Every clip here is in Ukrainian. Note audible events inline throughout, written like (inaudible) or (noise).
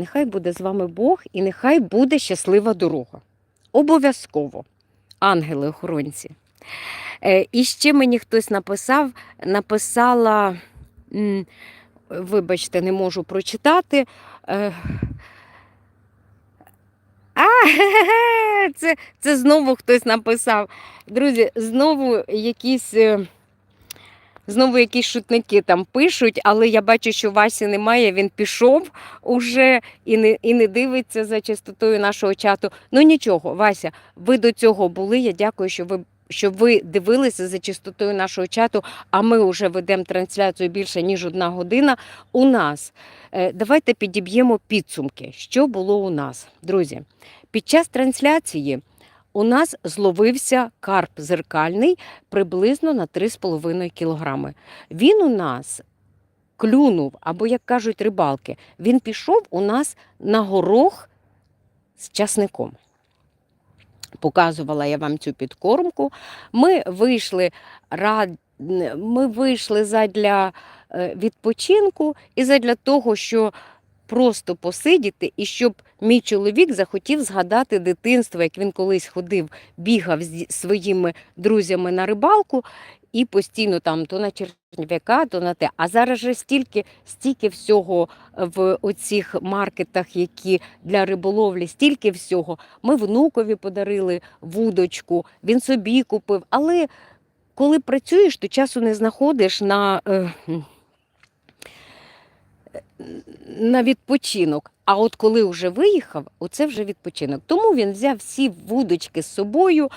нехай буде з вами Бог і нехай буде щаслива дорога. Обов'язково, ангели-охоронці. Е, і ще мені хтось написав, написала, вибачте, не можу прочитати. Е, а, (laughs) це, це знову хтось написав. Друзі, знову якісь. Знову якісь шутники там пишуть, але я бачу, що Васі немає, він пішов уже і не, і не дивиться за частотою нашого чату. Ну нічого, Вася, ви до цього були. Я дякую, що ви. Що ви дивилися за частотою нашого чату, а ми вже ведемо трансляцію більше ніж одна година. У нас Е, давайте підіб'ємо підсумки, що було у нас, друзі. Під час трансляції у нас зловився карп зеркальний приблизно на 3,5 кілограми. Він у нас клюнув, або, як кажуть рибалки, він пішов у нас на горох з часником. Показувала я вам цю підкормку. Ми вийшли рад... ми вийшли задля е, відпочинку і задля того, що просто посидіти, і щоб мій чоловік захотів згадати дитинство, як він колись ходив, бігав з своїми друзями на рибалку і постійно там то на черв'яка, то на те. А зараз же стільки, стільки всього в оцих маркетах, які для риболовлі, стільки всього. Ми внукові подарили вудочку, він собі купив. Але коли працюєш, то часу не знаходиш на. Е, на відпочинок. А от коли вже виїхав, оце вже відпочинок. Тому він взяв всі вудочки з собою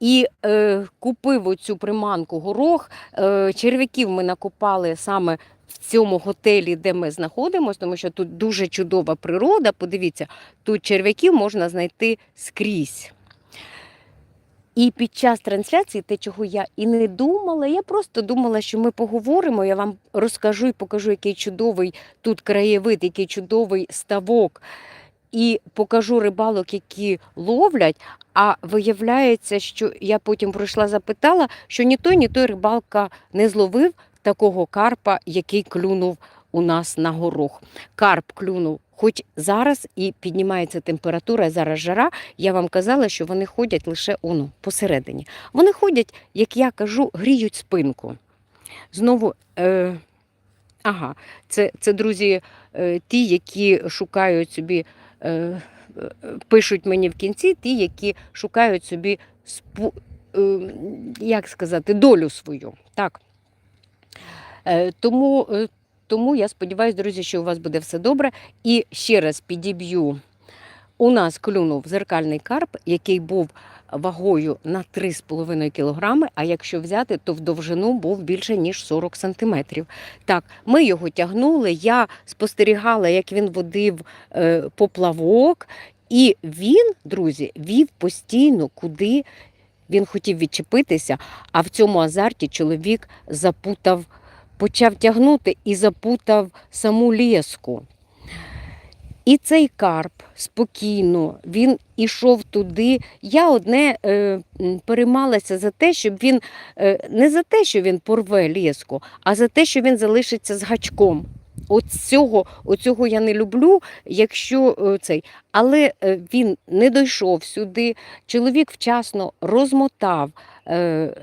і е, купив оцю приманку горох. Е, черв'яків ми накопали саме в цьому готелі, де ми знаходимося, тому що тут дуже чудова природа. Подивіться, тут черв'яків можна знайти скрізь. І під час трансляції, те, чого я і не думала, я просто думала, що ми поговоримо. Я вам розкажу і покажу, який чудовий тут краєвид, який чудовий ставок. І покажу рибалок, які ловлять. А виявляється, що я потім пройшла, запитала, що ні той, ні той рибалка не зловив такого карпа, який клюнув у нас на горох. Карп клюнув. Хоч зараз і піднімається температура, зараз жара, я вам казала, що вони ходять лише оно, посередині. Вони ходять, як я кажу, гріють спинку. Знову, е, ага, це, це друзі, е, ті, які шукають собі, е, пишуть мені в кінці, ті, які шукають собі спу, е, як сказати, долю свою. Так. Е, тому, е, тому я сподіваюся, друзі, що у вас буде все добре. І ще раз підіб'ю. У нас клюнув зеркальний карп, який був вагою на 3,5 кг, а якщо взяти, то в довжину був більше, ніж 40 см. Так, ми його тягнули, я спостерігала, як він водив е, поплавок, і він, друзі, вів постійно, куди він хотів відчепитися, а в цьому азарті чоловік запутав почав тягнути і запутав саму леску. І цей карп спокійно, він ішов туди. Я одне е, переймалася за те, щоб він е, не за те, що він порве леску, а за те, що він залишиться з гачком. От цього, оцього я не люблю, якщо е, цей. Але е, він не дійшов сюди. Чоловік вчасно розмотав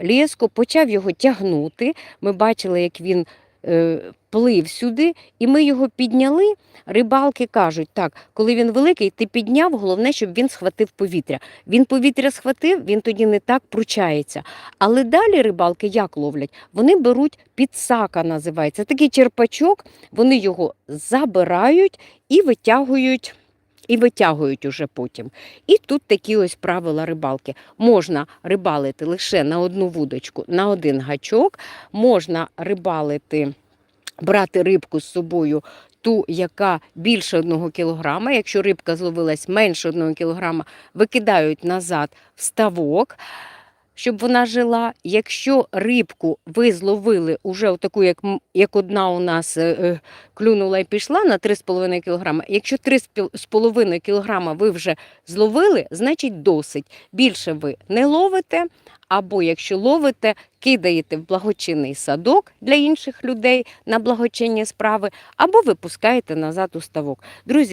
леску, почав його тягнути. Ми бачили, як він е, плив сюди, і ми його підняли. Рибалки кажуть, так, коли він великий, ти підняв, головне, щоб він схватив повітря. Він повітря схватив, він тоді не так пручається. Але далі рибалки як ловлять? Вони беруть підсака, називається. Такий черпачок, вони його забирають і витягують. І витягують уже потім. І тут такі ось правила рибалки. Можна рибалити лише на одну вудочку, на один гачок, можна рибалити, брати рибку з собою ту, яка більше одного кілограма. Якщо рибка зловилась менше одного кілограма, викидають назад в ставок. Щоб вона жила. Якщо рибку ви зловили уже таку, як як одна у нас е, е, клюнула і пішла на 3,5 кг, якщо 3,5 кг ви вже зловили, значить досить. Більше ви не ловите, або якщо ловите, кидаєте в благочинний садок для інших людей на благочинні справи, або випускаєте назад у ставок. Друзі,